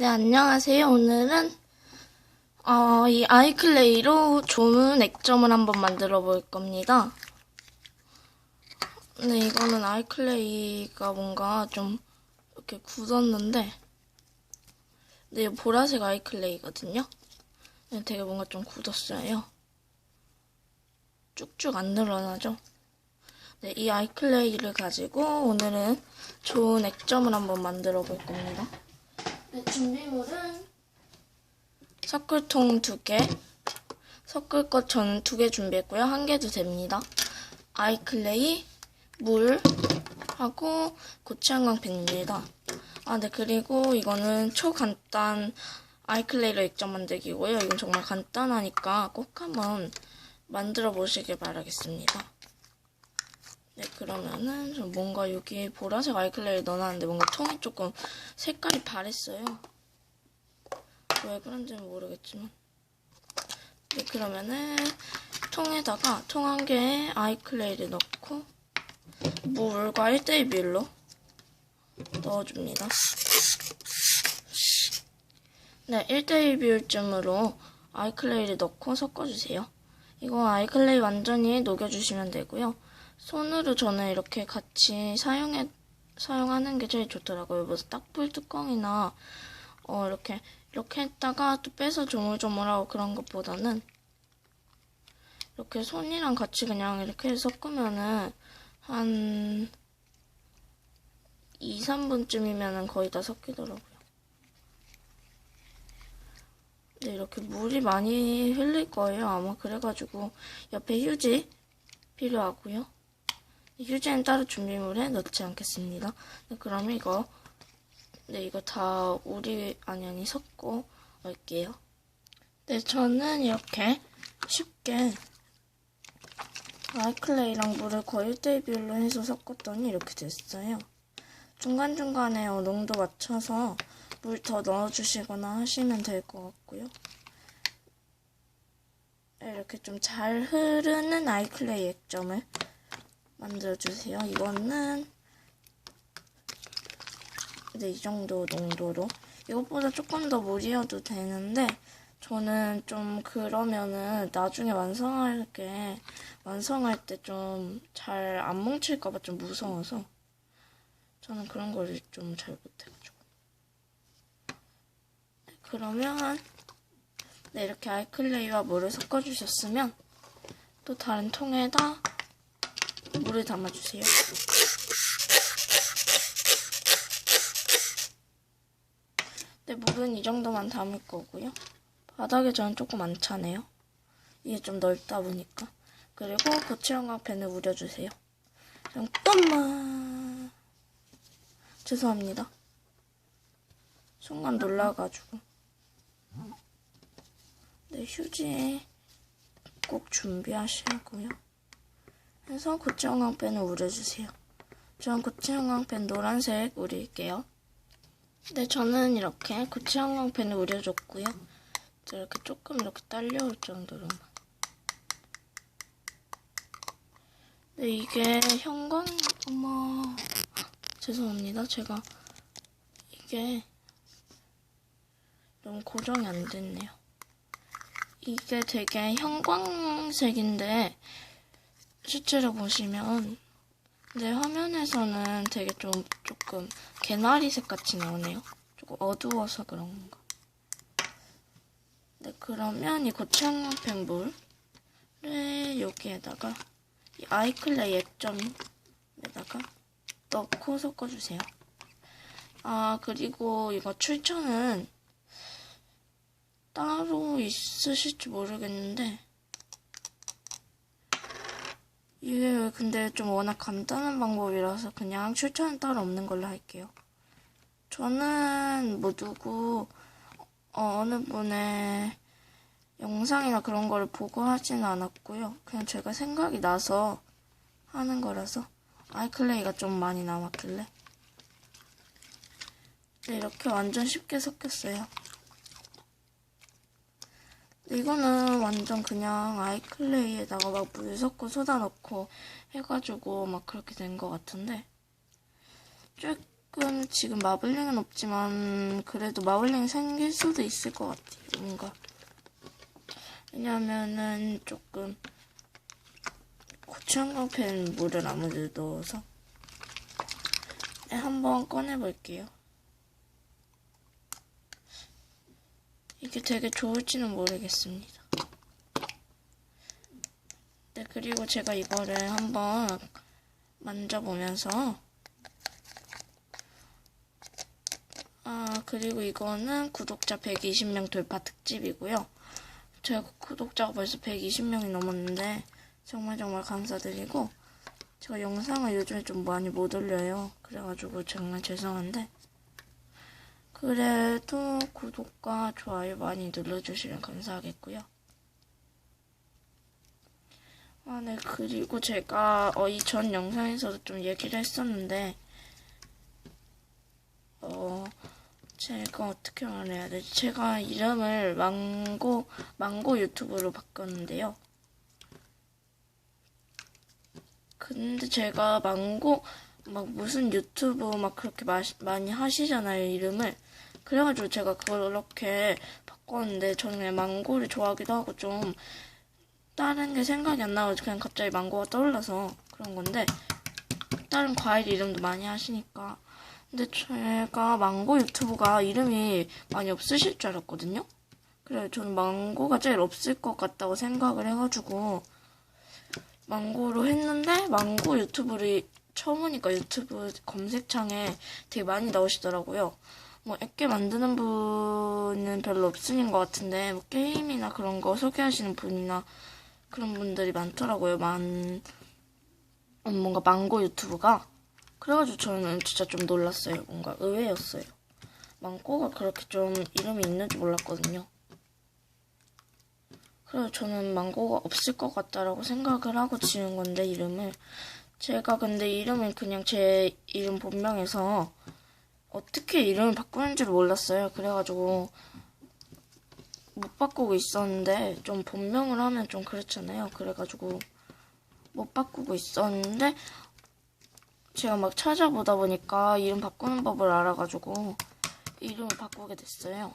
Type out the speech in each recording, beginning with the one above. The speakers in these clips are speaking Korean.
네, 안녕하세요. 오늘은 어, 이 아이클레이로 좋은 액점을 한번 만들어 볼 겁니다. 네, 이거는 아이클레이가 뭔가 좀 이렇게 굳었는데 네, 보라색 아이클레이거든요. 네, 되게 뭔가 좀 굳었어요. 쭉쭉 안 늘어나죠? 네, 이 아이클레이를 가지고 오늘은 좋은 액점을 한번 만들어 볼 겁니다. 네, 준비물은 섞을통 두 개, 섞을 것 저는 두개 준비했고요. 한 개도 됩니다. 아이클레이, 물, 하고 고추한광펜입니다. 아, 네, 그리고 이거는 초간단 아이클레이로 액정 만들기고요. 이건 정말 간단하니까 꼭 한번 만들어 보시길 바라겠습니다. 네, 그러면은 좀 뭔가 여기 보라색 아이클레이를 넣어놨는데 뭔가 통이 조금 색깔이 바랬어요. 왜 그런지는 모르겠지만. 네, 그러면은 통에다가 통 한 개에 아이클레이를 넣고 물과 1대1 비율로 넣어줍니다. 네, 1대1 비율쯤으로 아이클레이를 넣고 섞어주세요. 이거 아이클레이 완전히 녹여주시면 되고요. 손으로 저는 이렇게 같이 사용해, 사용하는 게 제일 좋더라고요. 무슨 딱불 뚜껑이나, 어, 이렇게, 이렇게 했다가 또 빼서 조물조물하고 그런 것보다는, 이렇게 손이랑 같이 그냥 이렇게 섞으면은, 한, 2, 3분쯤이면은 거의 다 섞이더라고요. 네, 이렇게 물이 많이 흘릴 거예요. 아마 그래가지고, 옆에 휴지 필요하고요. 휴지는 따로 준비물에 넣지 않겠습니다. 네, 그럼 이거 네 이거 다 우리 아니 아니 섞고 올게요. 네 저는 이렇게 쉽게 아이클레이랑 물을 거의 1대1 비율로 해서 섞었더니 이렇게 됐어요. 중간중간에 어, 농도 맞춰서 물 더 넣어주시거나 하시면 될 것 같고요. 네, 이렇게 좀 잘 흐르는 아이클레이 액점을 만들어주세요. 이거는 네, 이 정도 농도로. 이것보다 조금 더 무리여도 되는데 저는 좀 그러면은 나중에 완성할 게. 완성할 때 좀 잘 안 뭉칠까봐 좀 무서워서 저는 그런 걸좀잘 못해가지고. 네, 그러면 네, 이렇게 아이클레이와 물을 섞어주셨으면 또 다른 통에다 물을 담아주세요. 네, 물은 이 정도만 담을 거고요. 바닥에 저는 조금 안 차네요. 이게 좀 넓다 보니까. 그리고 고추영광펜을 우려주세요. 잠깐만. 죄송합니다. 순간 놀라가지고. 네, 휴지 꼭 준비하시고요. 해서 고추형광펜을 우려주세요. 저는 고추형광펜 노란색 우릴게요. 네, 저는 이렇게 고추형광펜을 우려줬고요. 이렇게 조금 이렇게 딸려올 정도로만. 네, 이게 형광, 어머, 죄송합니다. 제가 이게 너무 고정이 안 됐네요. 이게 되게 형광색인데 실제로 보시면 네, 화면에서는 되게 좀 조금 개나리색 같이 나오네요. 조금 어두워서 그런가. 네, 그러면 이 고추향펜 물을 여기에다가 이 아이클레이 액점에다가 넣고 섞어주세요. 아, 그리고 이거 출처는 따로 있으실지 모르겠는데 이게 근데 좀 워낙 간단한 방법이라서 그냥 출처는 따로 없는 걸로 할게요. 저는 뭐 누구 어, 느 분의 영상이나 그런 거를 보고 하지는 않았고요. 그냥 제가 생각이 나서 하는 거라서 아이클레이가 좀 많이 남았길래 네, 이렇게 완전 쉽게 섞였어요. 이거는 완전 그냥 아이클레이에다가 막 물 섞고 소다 넣고 해가지고 막 그렇게 된 것 같은데 조금 지금 마블링은 없지만 그래도 마블링 생길 수도 있을 것 같아요. 뭔가 왜냐면은 조금 고추한강팬 물을 아무래도 넣어서 네, 한번 꺼내볼게요. 이게 되게 좋을지는 모르겠습니다. 네, 그리고 제가 이거를 한번 만져보면서 아, 그리고 이거는 구독자 120명 돌파 특집이고요. 제가 구독자가 벌써 120명이 넘었는데 정말 정말 감사드리고 제가 영상을 요즘에 좀 많이 못 올려요. 그래가지고 정말 죄송한데 그래도 구독과 좋아요 많이 눌러주시면 감사하겠고요. 아, 네. 그리고 제가 어, 이전 영상에서도 좀 얘기를 했었는데 어, 제가 어떻게 말해야 되지? 제가 이름을 망고, 망고 유튜브로 바꿨는데요. 근데 제가 망고, 막 무슨 유튜브 막 그렇게 마, 많이 하시잖아요, 이름을. 그래가지고 제가 그렇게 바꿨는데 저는 망고를 좋아하기도 하고 좀 다른 게 생각이 안 나고 그냥 갑자기 망고가 떠올라서 그런 건데 다른 과일 이름도 많이 하시니까 근데 제가 망고 유튜브가 이름이 많이 없으실 줄 알았거든요. 그래 저는 망고가 제일 없을 것 같다고 생각을 해가지고 망고로 했는데 망고 유튜브를 처음 보니까 유튜브 검색창에 되게 많이 나오시더라고요. 뭐 액게 만드는 분은 별로 없으신 것 같은데 뭐 게임이나 그런 거 소개하시는 분이나 그런 분들이 많더라고요. 많 뭔가 망고 유튜브가 그래가지고 저는 진짜 좀 놀랐어요. 뭔가 의외였어요. 망고가 그렇게 좀 이름이 있는지 몰랐거든요. 그래서 저는 망고가 없을 것 같다라고 생각을 하고 지은 건데 이름을 제가 근데 이름을 그냥 제 이름 본명에서 어떻게 이름을 바꾸는지를 몰랐어요. 그래가지고 못 바꾸고 있었는데 좀 본명을 하면 좀 그렇잖아요. 그래가지고 못 바꾸고 있었는데 제가 막 찾아보다 보니까 이름 바꾸는 법을 알아가지고 이름을 바꾸게 됐어요.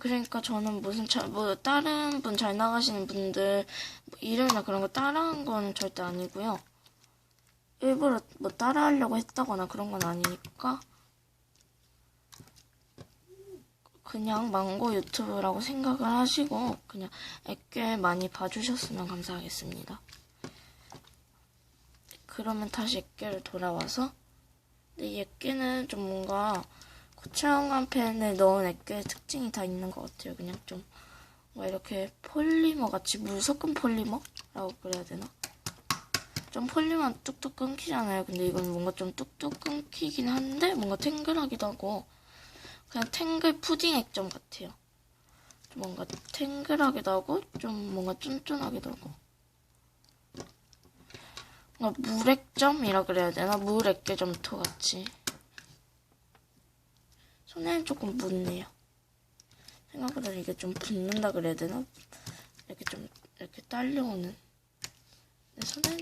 그러니까 저는 무슨 차, 뭐 다른 분 잘 나가시는 분들 뭐 이름이나 그런 거 따라한 건 절대 아니고요. 일부러 뭐 따라하려고 했다거나 그런 건 아니니까 그냥 망고 유튜브라고 생각을 하시고 그냥 액꽤 많이 봐주셨으면 감사하겠습니다. 그러면 다시 액괴를 돌아와서 근데 이 액괴는 좀 뭔가 고추영감 펜에 넣은 액괴의 특징이 다 있는 것 같아요. 그냥 좀 이렇게 폴리머 같이 물 섞은 폴리머라고 그래야 되나? 좀 폴리머 뚝뚝 끊기잖아요. 근데 이건 뭔가 좀 뚝뚝 끊기긴 한데 뭔가 탱글하기도 하고 그냥 탱글 푸딩 액점 같아요. 좀 뭔가 탱글하기도 하고 좀 뭔가 쫀쫀하기도 하고 뭔가 물액점이라 그래야 되나? 물액계점토 같이 손에는 조금 묻네요. 생각보다 이게 좀 붓는다 그래야 되나? 이렇게 좀 이렇게 딸려오는 내 손엔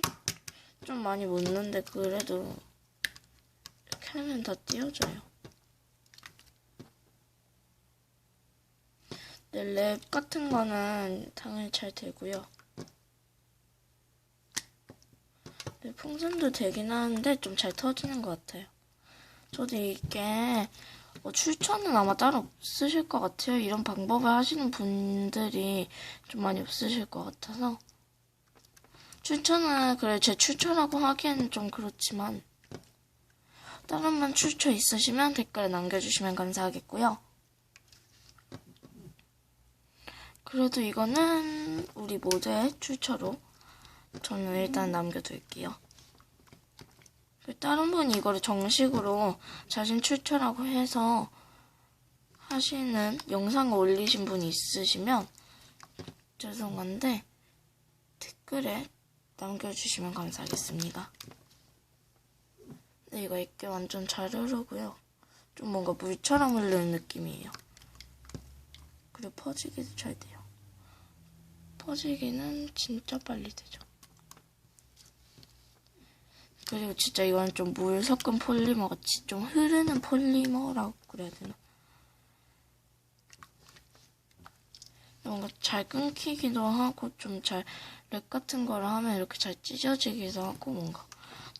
좀 많이 묻는데 그래도 이렇게 하면 다 띄어져요. 네, 랩 같은 거는 당연히 잘 되고요. 네, 풍선도 되긴 하는데 좀 잘 터지는 것 같아요. 저도 이게 뭐 추천은 아마 따로 없으실 것 같아요. 이런 방법을 하시는 분들이 좀 많이 없으실 것 같아서 추천은 그래 제 추천하고 하기에는 좀 그렇지만 다른 분 추천 있으시면 댓글에 남겨주시면 감사하겠고요. 그래도 이거는 우리 모두의 출처로 저는 일단 남겨둘게요. 다른 분이 이거를 정식으로 자신 출처라고 해서 하시는 영상을 올리신 분이 있으시면 죄송한데 댓글에 남겨주시면 감사하겠습니다. 네, 이거 이게 완전 잘 흐르고요. 좀 뭔가 물처럼 흐르는 느낌이에요. 그리고 퍼지기도 잘 돼요. 퍼지기는 진짜 빨리 되죠. 그리고 진짜 이건 좀 물 섞은 폴리머 같이 좀 흐르는 폴리머라고 그래야 되나? 뭔가 잘 끊기기도 하고 좀 잘 랩 같은 거를 하면 이렇게 잘 찢어지기도 하고 뭔가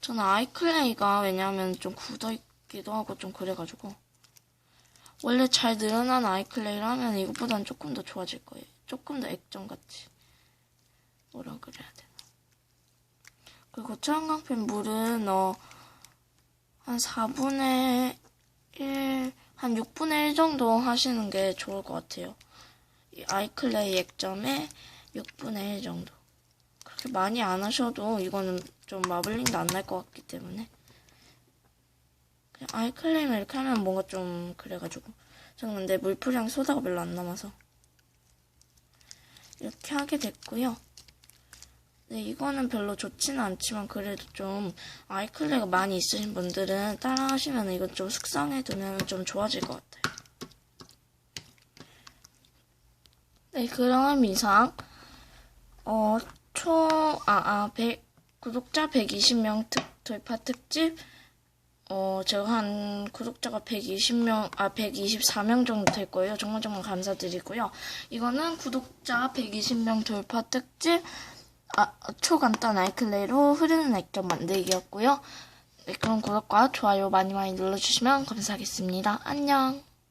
저는 아이클레이가 왜냐하면 좀 굳어있기도 하고 좀 그래가지고 원래 잘 늘어난 아이클레이를 하면 이것보단 조금 더 좋아질 거예요. 조금 더 액정같이 뭐라 그래야 되나 그리고 차은강펜 물은 어, 한 4분의 1, 한 6분의 1 정도 하시는 게 좋을 것 같아요. 이 아이클레이 액점에 6분의 1 정도. 그렇게 많이 안 하셔도 이거는 좀 마블링도 안 날 것 같기 때문에. 그냥 아이클레이만 이렇게 하면 뭔가 좀 그래가지고. 저는 근데 물풀이랑 소다가 별로 안 남아서. 이렇게 하게 됐고요. 네, 이거는 별로 좋지는 않지만 그래도 좀 아이클레이가 많이 있으신 분들은 따라 하시면 이거 좀 숙성해 두면 좀 좋아질 것 같아요. 네, 그럼 이상 어, 총, 아, 아, 100, 구독자 120명 특, 돌파 특집 어, 제가 한 구독자가 120명, 아, 124명 정도 될 거예요. 정말 정말 감사드리고요. 이거는 구독자 120명 돌파 특집 아, 초간단 아이클레이로 흐르는 액정 만들기였고요. 네, 그럼 구독과 좋아요 많이 많이 눌러주시면 감사하겠습니다. 안녕.